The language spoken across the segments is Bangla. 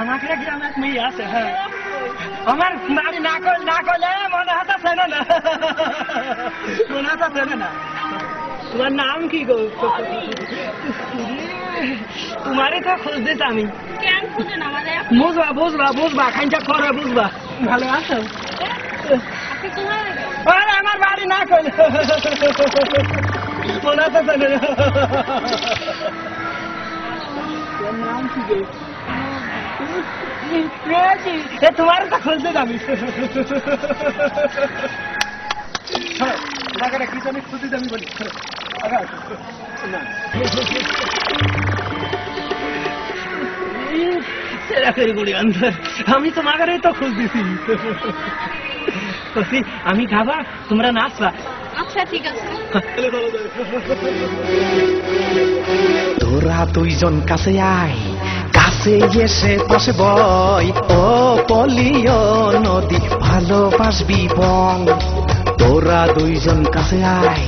আমাকে গ্রামে এক মেয়ে আছে হ্যাঁ। আমার বাড়ি না কর না করলে মনে হাতে চেনে না। মনে হাতে চেনে না। তোমার নাম কি গো? তোমারই তো খুঁজতেছ আমি। বুঝবা বুঝবা বুঝবা খাইটা করে বুঝবা। ভালো আছো? আপনি আরে আমার বাড়ি না করলে মনে হাতে চেনে না। নাম কি গো? এ তোমার তো যাবি কি জানি খুঁজতে যাবি বলি আগা আসো। না। এই, সেরা করে বলি অন্তর। আমি তোমাকে তো খুঁজতেছি বলছি, আমি খাবা তোমরা নাচবা আচ্ছা ঠিক আছে তোরা দুইজন কাছে আয় কাছে এসে পাশে বয় ও পলিও নদী, ভালোবাসবি বল তোরা দুইজন কাছে আয়,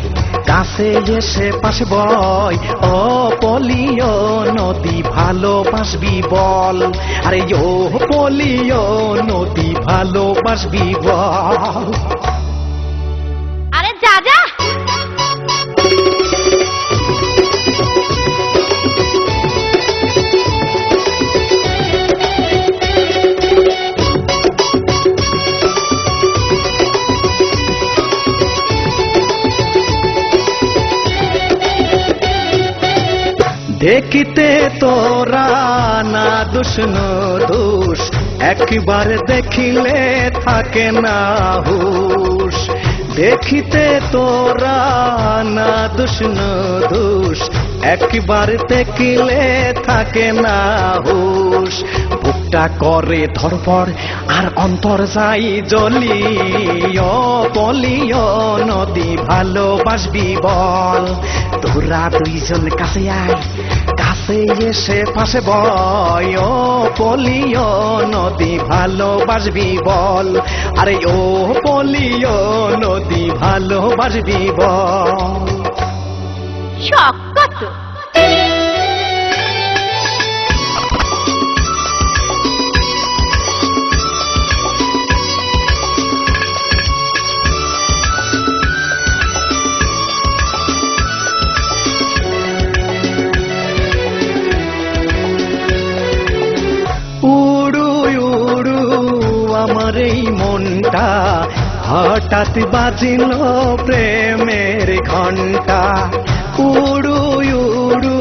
কাছে এসে পাশে বয় ও পলিও নদী, ভালোবাসবি বল। আরে ও পলিও নদী, ভালোবাসবি বল। দেখিতে তোরা না দুষ্ণ দোষ একবার দেখিলে থাকে না হুশ দেখিতে তোরা না দুষ্ণ দোষ একবার দেখিলে থাকে না হুশ বুকটা করে ধরপড় আর অন্তর যাই জলি ও বলিও, নদী ভালোবাসবি বল। তোরা দুইজন কাছে আয়, কাছে এসে পাশে বয়। ও পলিও, নদী ভালোবাসবি বল। আরে ও পলিও, নদী ভালোবাসবি বল। আমার এই মনটা হঠাৎ বাজিল প্রেমের ঘণ্টা উড়ু উড়ু,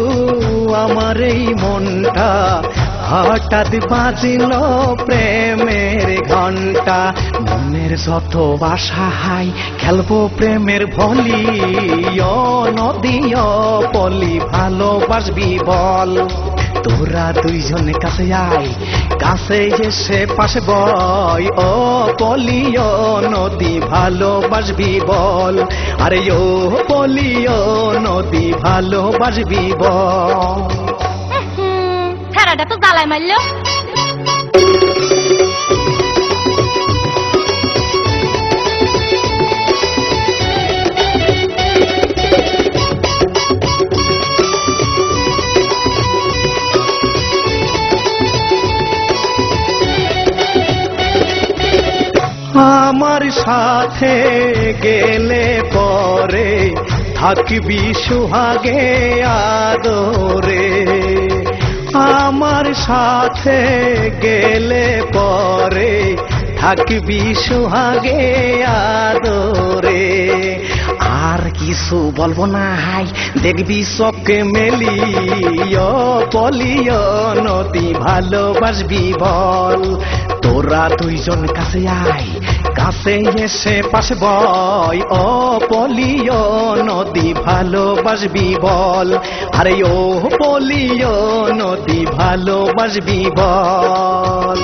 আমার এই মনটা হঠাৎ বাজিল প্রেমের ঘণ্টা মনের যত বাসা হাই, খেলব প্রেমের ভলি নদী পলি, ভালোবাসবি বল। তোরা দুইজন কাছে আয় কাছে এসে পাশে বয় ও পলিও নদী ভালোবাসবি বল আরে ও পলিও নদী ভালোবাসবি বল ফেরাটা তো জ্বালায় মারলো আমার সাথে গেলে পরে থাকবি সুহাগে আদরে। আমার সাথে গেলে পরে থাকবি সুহাগে আদরে। কিছু বলব না হাই দেখবি চোখে মেলি পলিও নদী ভালোবাসবি বল। তোরা দুইজন কাছে আয়, কাছে এসে পাশে বয় ও পলিও নদী ভালোবাসবি বল। আরে ও পলিও নদী ভালোবাসবি বল।